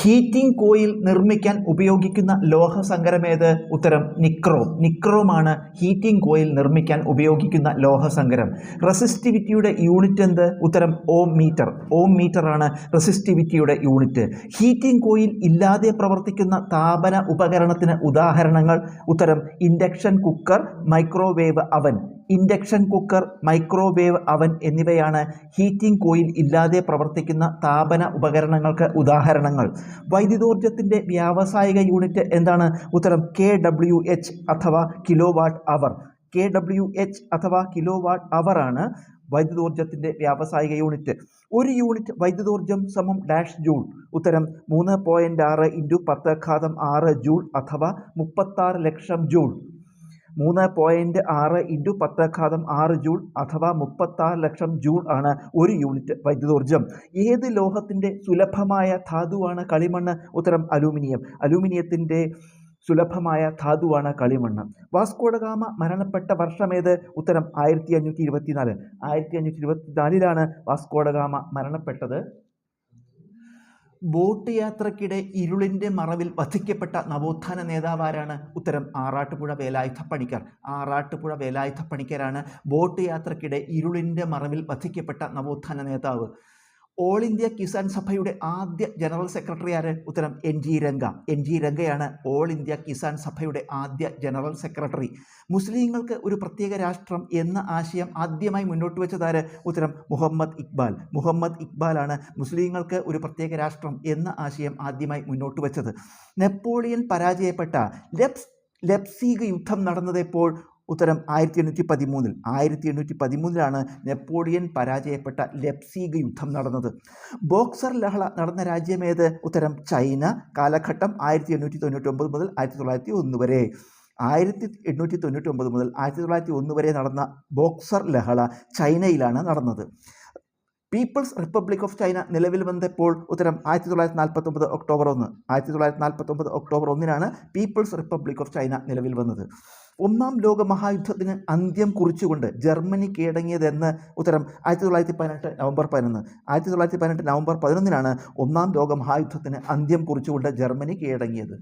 Heating coil നിർമ്മിക്കാൻ ഉപയോഗിക്കുന്ന ലോഹ ലോഹസങ്കരമേത്? ഉത്തരം നിക്രോം. നിക്രോമാണ് ഹീറ്റിംഗ് കോയിൽ നിർമ്മിക്കാൻ ഉപയോഗിക്കുന്ന ലോഹ സങ്കരം റെസിസ്റ്റിവിറ്റിയുടെ യൂണിറ്റ് എന്ത്? ഉത്തരം ഓം മീറ്റർ ഓം മീറ്ററാണ് റെസിസ്റ്റിവിറ്റിയുടെ യൂണിറ്റ്. ഹീറ്റിംഗ് കോയിൽ ഇല്ലാതെ പ്രവർത്തിക്കുന്ന താപന ഉപകരണത്തിന് ഉദാഹരണങ്ങൾ. ഉത്തരം induction cooker microwave oven. Induction cooker microwave oven എന്നിവയാണ് ഹീറ്റിംഗ് കോയിൽ ഇല്ലാതെ പ്രവർത്തിക്കുന്ന താപന ഉപകരണങ്ങൾക്ക് ഉദാഹരണങ്ങൾ. വൈദ്യുതോർജത്തിന്റെ വ്യാവസായിക യൂണിറ്റ് എന്താണ്? ഉത്തരം കെ ഡബ്ല്യു എച്ച് അഥവാ kilowatt hour. K W H അഥവാ കിലോ വാട്ട് അവർ ആണ് വൈദ്യുതോർജത്തിന്റെ വ്യാവസായിക യൂണിറ്റ്. ഒരു യൂണിറ്റ് വൈദ്യുതോർജം സമം ഡാഷ് ജൂൾ. ഉത്തരം മൂന്ന് പോയിന്റ് ആറ് ഇന്റു പത്ത് ഘാതം ആറ് ജൂൾ അഥവാ മുപ്പത്താറ് ലക്ഷം ജൂൾ. മൂന്ന് പോയിന്റ് ആറ് ഇന്റു പത്ത് ഘാതം ആറ് ജൂൾ അഥവാ മുപ്പത്താറ് ലക്ഷം ജൂൾ ആണ് ഒരു യൂണിറ്റ് വൈദ്യുതോർജം. ഏത് ലോഹത്തിന്റെ സുലഭമായ ധാതുവാണ് കളിമണ്ണ്? ഉത്തരം അലൂമിനിയം. അലൂമിനിയത്തിന്റെ സുലഭമായ ധാതുവാണ് കളിമണ്ണ്. വാസ്കോഡഗാമ മരണപ്പെട്ട വർഷമേത് ഉത്തരം ആയിരത്തി അഞ്ഞൂറ്റി ഇരുപത്തിനാല് ആയിരത്തി അഞ്ഞൂറ്റി ഇരുപത്തിനാലിലാണ് വാസ്കോഡഗാമ മരണപ്പെട്ടത്. ബോട്ട് യാത്രക്കിടെ ഇരുളിന്റെ മറവിൽ വധിക്കപ്പെട്ട നവോത്ഥാന നേതാവാരാണ് ഉത്തരം ആറാട്ടുപുഴ വേലായുധ പണിക്കർ ആറാട്ടുപുഴ വേലായുധ പണിക്കരാണ് ബോട്ട് യാത്രക്കിടെ ഇരുളിന്റെ മറവിൽ വധിക്കപ്പെട്ട നവോത്ഥാന നേതാവ്. ഓൾ ഇന്ത്യ കിസാൻ സഭയുടെ ആദ്യ ജനറൽ സെക്രട്ടറി ആര്? ഉത്തരം N G Ranga N G രംഗയാണ് all India Kisan സഭയുടെ ആദ്യ ജനറൽ സെക്രട്ടറി മുസ്ലിങ്ങൾക്ക് ഒരു പ്രത്യേക രാഷ്ട്രം എന്ന ആശയം ആദ്യമായി മുന്നോട്ട് വെച്ചതാര് ഉത്തരം മുഹമ്മദ് ഇക്ബാൽ. മുഹമ്മദ് ഇക്ബാലാണ് മുസ്ലിങ്ങൾക്ക് ഒരു പ്രത്യേക രാഷ്ട്രം എന്ന ആശയം ആദ്യമായി മുന്നോട്ട് വെച്ചത്. നെപ്പോളിയൻ പരാജയപ്പെട്ട ലെപ്സ് ലെപ്സീഗ് യുദ്ധം നടന്നതെപ്പോൾ ഉത്തരം ആയിരത്തി എണ്ണൂറ്റി പതിമൂന്നിൽ ആയിരത്തി എണ്ണൂറ്റി പതിമൂന്നിലാണ് നെപ്പോളിയൻ പരാജയപ്പെട്ട ലെപ്സീഗ് യുദ്ധം നടന്നത്. ബോക്സർ ലഹള നടന്ന രാജ്യമേത് ഉത്തരം ചൈന. കാലഘട്ടം ആയിരത്തി എണ്ണൂറ്റി തൊണ്ണൂറ്റൊമ്പത് മുതൽ ആയിരത്തി തൊള്ളായിരത്തി ഒന്ന് വരെ. ആയിരത്തി എണ്ണൂറ്റി തൊണ്ണൂറ്റി ഒമ്പത് മുതൽ ആയിരത്തി തൊള്ളായിരത്തി ഒന്ന് വരെ നടന്ന ബോക്സർ ലഹള ചൈനയിലാണ് നടന്നത്. പീപ്പിൾസ് റിപ്പബ്ലിക് ഓഫ് ചൈന നിലവിൽ വന്നപ്പോൾ ഉത്തരം ആയിരത്തി തൊള്ളായിരത്തി നാൽപ്പത്തൊമ്പത് ഒക്ടോബർ ഒന്ന്. ആയിരത്തി തൊള്ളായിരത്തി നാൽപ്പത്തൊമ്പത് ഒക്ടോബർ ഒന്നിനാണ് പീപ്പിൾസ് റിപ്പബ്ലിക് ഓഫ് ചൈന നിലവിൽ വന്നത്. ഒന്നാം ലോക മഹായുദ്ധത്തിന് അന്ത്യം കുറിച്ചുകൊണ്ട് ജർമ്മനി കീഴടങ്ങിയതെന്ന് ഉത്തരം ആയിരത്തി തൊള്ളായിരത്തി പതിനെട്ട് നവംബർ പതിനൊന്ന്. ആയിരത്തി തൊള്ളായിരത്തി പതിനെട്ട് നവംബർ പതിനൊന്നിനാണ് ഒന്നാം ലോക മഹായുദ്ധത്തിന് അന്ത്യം കുറിച്ചുകൊണ്ട് ജർമ്മനി കീഴടങ്ങിയത്.